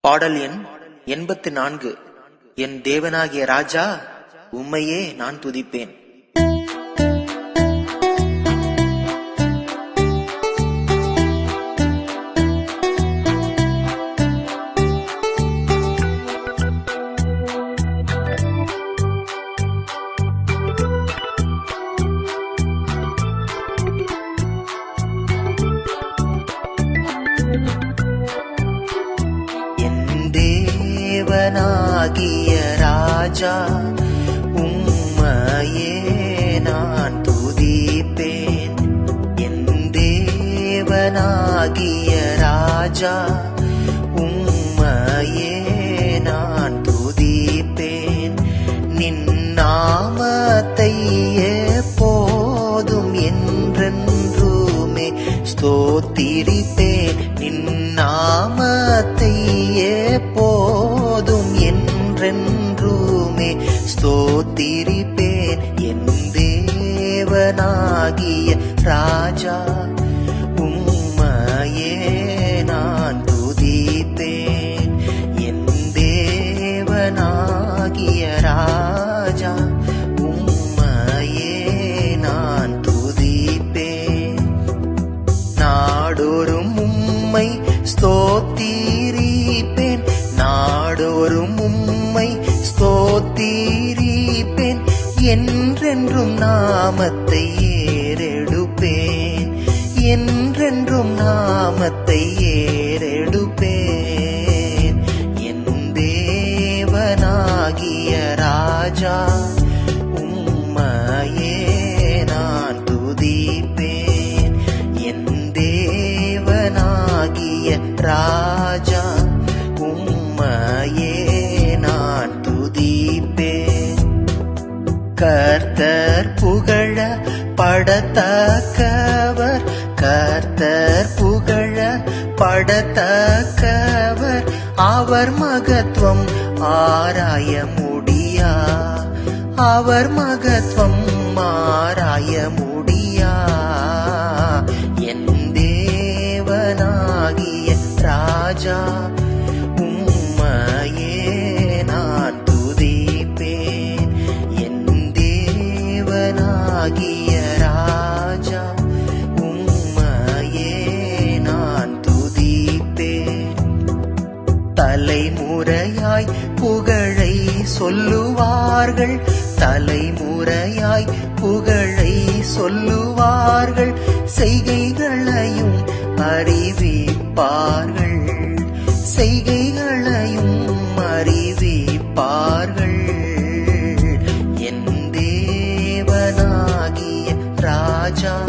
பாடல் எண் எண்பத்து நான்கு. என் தேவனாகிய ராஜா உம்மையே நான் துதிப்பேன். தேவனாகிய ராஜா உம்மையே நான் துதிப்பேன். என் தேவனாகிய ராஜா உம்மையே நான் துதிப்பேன். நின் நாமத்தை போதும் என்றென்றுமே ஸ்தோத்திரிப்பேன். நின் என்றென்றுமே ஸ்தோத்திரிப்பேன். என் தேவனாகிய ராஜா உம்மையே நான் துதிப்பேன். என் தேவனாகிய ராஜா உம்மையே நான் துதிப்பேன். நாடோறும் உம்மை ஸ்தோத்திரிப்பேன் என்றென்றும் நாமத்தை ஏறெடுப்பேன். என்றென்றும் நாமத்தை ஏறெடுப்பேன். என் தேவனாகிய ராஜா உம்மையே நான் துதிப்பேன். என் தேவனாகிய ராஜா கர்த்தர் புகழ படத்தக்கவர். கர்த்தர் புகழ படத்தக்கவர். அவர் மகத்துவம் ஆராய முடியா? அவர் மகத்துவம் ஆராய முடியா? என் தேவனாகிய ராஜா தலைமுறையாய் புகழை சொல்லுவார்கள். தலைமுறையாய் புகழை சொல்லுவார்கள். செய்கைகளையும் அறிவிப்பார்கள். செய்கைகளையும் அறிவிப்பார்கள். என் தேவனாகிய ராஜா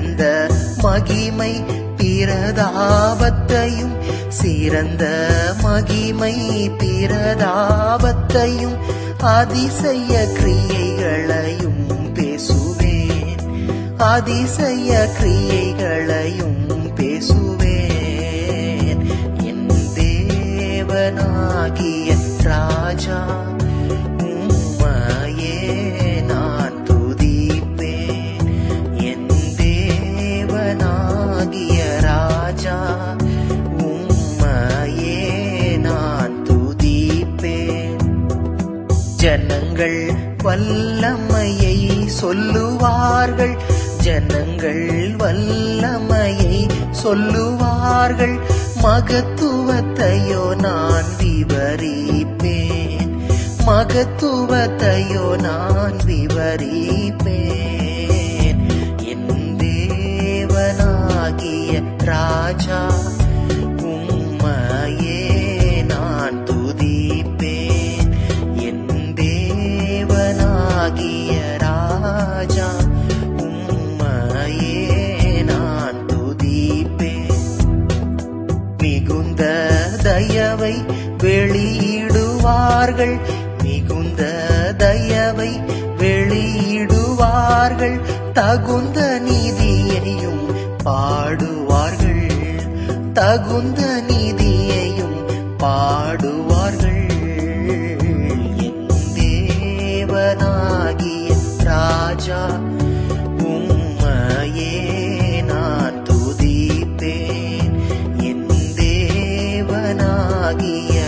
சிறந்த மகிமை பிரதாபத்தையும் சிறந்த மகிமை பிரதாபத்தையும் அதிசய கிரியைகளையும் பேசுவேன். அதிசய கிரியைகளையும் பேசுவேன். என் தேவனாகிய ராஜா வல்லமையை சொல்லுவார்கள். ஜனங்கள் வல்லமையை சொல்லுவார்கள். மகத்துவத்தையோ நான் விவரிப்பேன். மகத்துவத்தையோ நான் விவரிப்பேன். என் தேவனாகிய ராஜா தேவனாகிய ராஜா உம்மையே நான் துதிப்பேன். மிகுந்த தயவை வெளியிடுவார்கள் மிகுந்த தயவை வெளியிடுவார்கள். தகுந்த நீதியையும் பாடுவார்கள் தகுந்த நீதியையும் பாடுவார்கள். ராஜா உம்மையே நான் துதிப்பேன். என் தேவனாகிய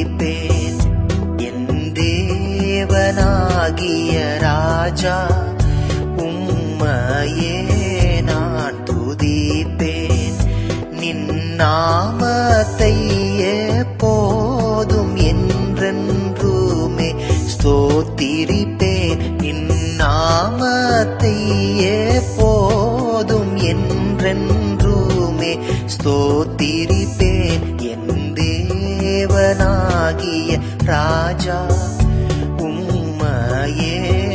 தீர்ப்பேன் என் தேவனாகிய ராஜா உம்மையே நான் துதிப்பேன் நின் நாமத்தை எப்போதும் என்றென்றுமே ஸ்தோத்திரிப்பேன். நின் நாமத்தை எப்போதும் என்றென்றுமே ஸ்தோத்திரிப்பேன். என் தேவனா தேவனாகிய ராஜா உம்மையே.